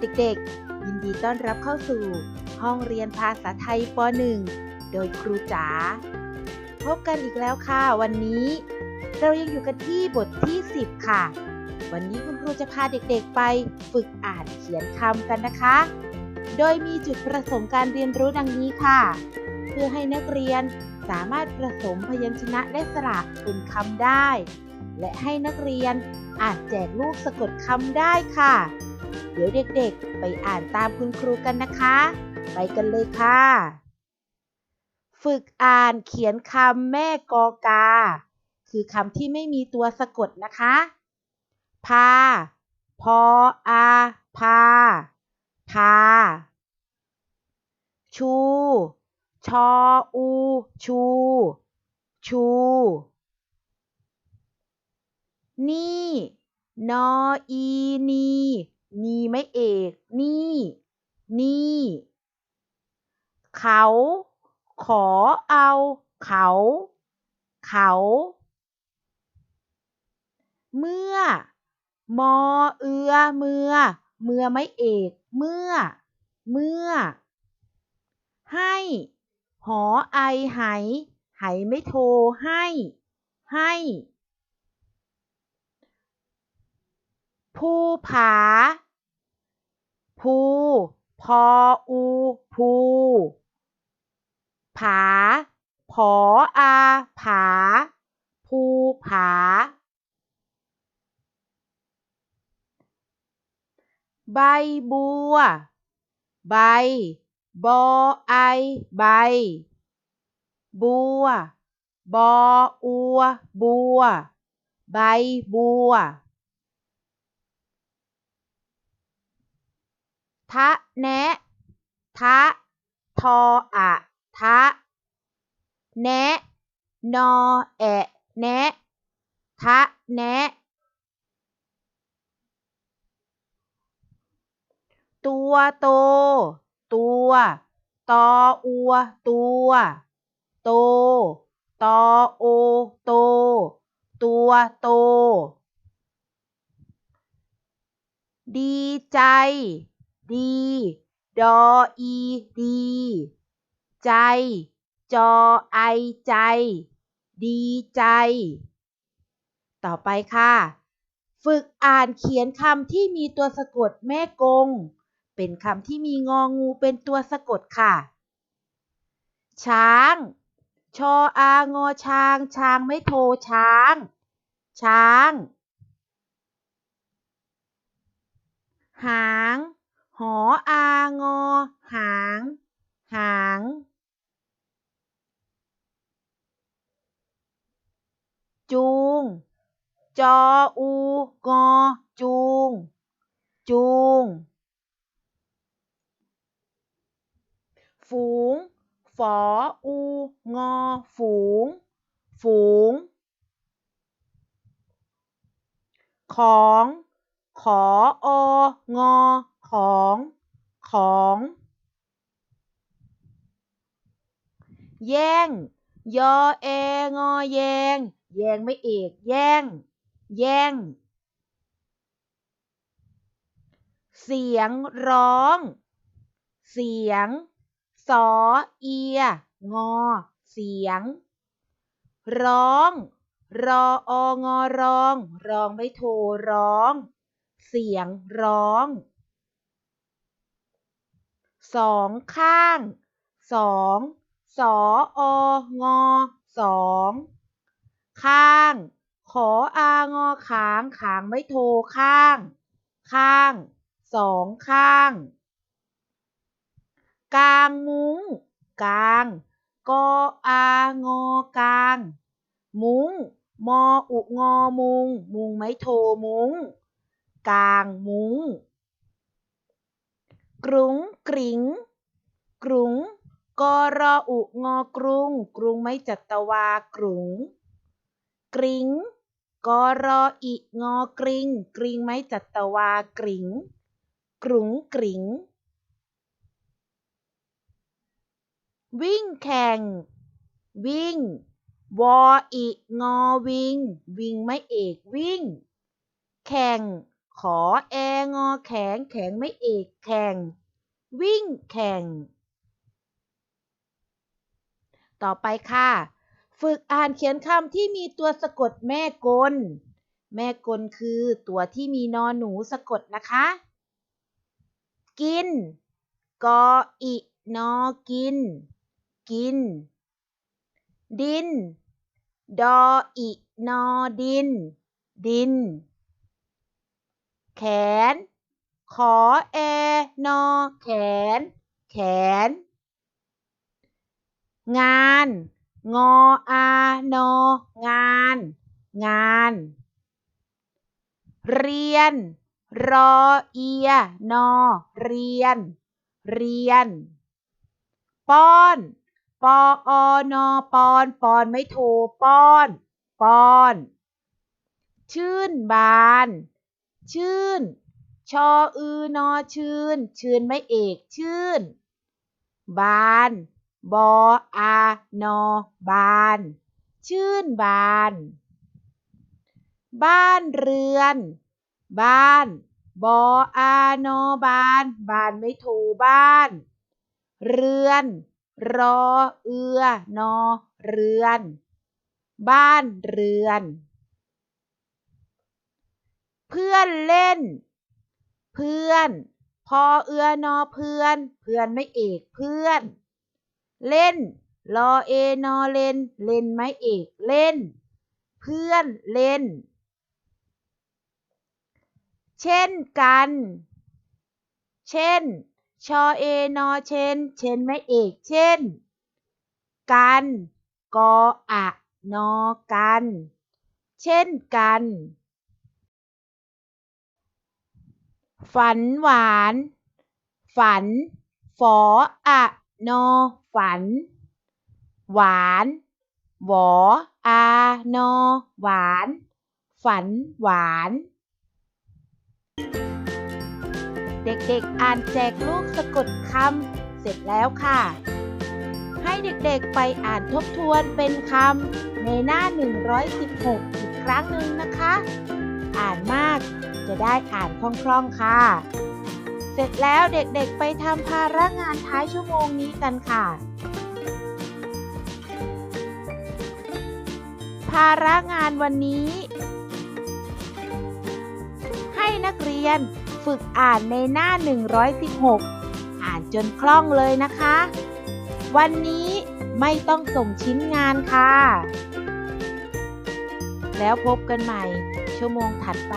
เด็กๆ ยินดีต้อนรับเข้าสู่ ห้องเรียนภาษาไทยป .1 โดยครูจ๋า พบกันอีกแล้วค่ะ วันนี้ เรายังอยู่กันที่บทที่ 10 ค่ะ วันนี้คุณครูจะพาเด็กๆไปฝึกอ่านเขียนคำกันนะคะ โดยมีจุดประสงค์การเรียนรู้ดังนี้ค่ะ เพื่อให้นักเรียนสามารถผสมพยัญชนะและสระเป็นคำได้ และให้นักเรียนอ่านแจกลูกสะกดคำได้ค่ะ เดี๋ยวเด็กๆ ไปอ่านตามคุณครูกันนะคะ ไปกันเลยค่ะ ฝึกอ่านเขียนคำแม่กอกา คือคำที่ไม่มีตัวสะกดนะคะ พา พออาพา พา ชู ชออู ชู ชู นี่ นออี นี นีไม่เอก นี่ นี่ เขา ขอเอา เขา เขา เมื่อ มอ เอือ เมื่อ เมื่อไม่เอก เมื่อ เมื่อ ให้ หอไอไหไหไม่โทรให้ ให้ ภูผา ภูพออูภูผา ผออาผา ภูผา ใบบัว ใบบอไอใบ บัว บออัว บัว ใบบัว ทะแนะทะทออะทะแนะนอแอะแนะทะแนะตัวโต ตัวตออัว ตัว โต ตอโอ โต ตัวโต ดีใจ ดี ดออีดี ใจ จอไอใจ ดีใจ ต่อไปค่ะ ฝึกอ่านเขียนคำที่มีตัวสะกดแม่กง เป็นคำที่มีงองูเป็นตัวสะกดค่ะ ช้าง ชออางอช้าง ช้างไม่โทช้าง ช้างหาง หออางอ หาง หางจูง จออูงอจูง จูง ฝูง ฝออูงอฝูง ฝูง ของ ขอองอ ของ แย่ง ยอแองอแยง แยงไม่เอก แย่ง แย่ง เสียงร้อง เสียง สอเอีย งอ เสียง ร้อง รอองอร้องร้องไม่โทรร้อง เสียงร้อง สองข้างสองสอองอสองข้าง ขออางอขางขางไม่โทข้าง ข้างสองข้าง กลางมุ้งกลางกออางอกลาง มุ้งมออุงอมุง มุงไม่โทมุ้งกลางมุ้ง กรุงกริงกรุงกรออุงอกรุง กรุงไม่จัตวากรุง กริงกรออิงอกริง กริงไม่จัตวากริง กรุงกริง วิ่งแข่ง วิ่ง วออิงอวิ่งวิ่งไม่เอกวิ่ง แข่ง ขอแองอแข็งแข็งไม่เอกแข่ง วิ่งแข่ง ต่อไปค่ะ ฝึกอ่านเขียนคำที่มีตัวสะกดแม่กล แม่กลคือตัวที่มีนอนหนูสะกดนะคะ กิน กออินอกิน กิน ดิน ดออินอดิน ดิน แขน ขอแอนอแขน แขน งาน งออานองาน งาน เรียน รอเอียนอเรียน เรียน ป้อน ปออนอปอน ปอนไม่โทป้อน ป้อน ชื่นบาน ชื่น ชออือนอชื่น ชื่นไม่เอกชื่น บาน บออานอบาน ชื่นบาน บ้านเรือน บ้าน บออานอบานบ้านไม่โทบ้าน เรือน รอเอือนอเรือน บ้านเรือน พื่อนเล่น เพื่อนพอเอือนอเพื่อน เพื่อนไม่เอกเพื่อน เล่นรอเอนอเล่น เล่นไม่เอกเล่น เพื่อนเล่น เช่นกัน เช่น ชอเอนอเช่น เช่นไม่เอกเช่น กันกออะนอกัน เช่นกัน ฝันหวาน ฝัน ฝออะนอ ฝัน หวานหวออานอ หวาน ฝันหวาน เด็กๆ อ่านแจกลูกสะกดคำเสร็จแล้วค่ะ ให้เด็กๆไปอ่านทบทวนเป็นคำในหน้า 116 อีกครั้งหนึ่งนะคะ อ่านมาก จะได้อ่านคล่องๆค่ะ เสร็จแล้วเด็กๆไปทำภาระงานท้ายชั่วโมงนี้กันค่ะ ภาระงานวันนี้ ให้นักเรียนฝึกอ่านในหน้า 116 อ่านจนคล่องเลยนะคะ วันนี้ไม่ต้องส่งชิ้นงานค่ะ แล้วพบกันใหม่ชั่วโมงถัดไป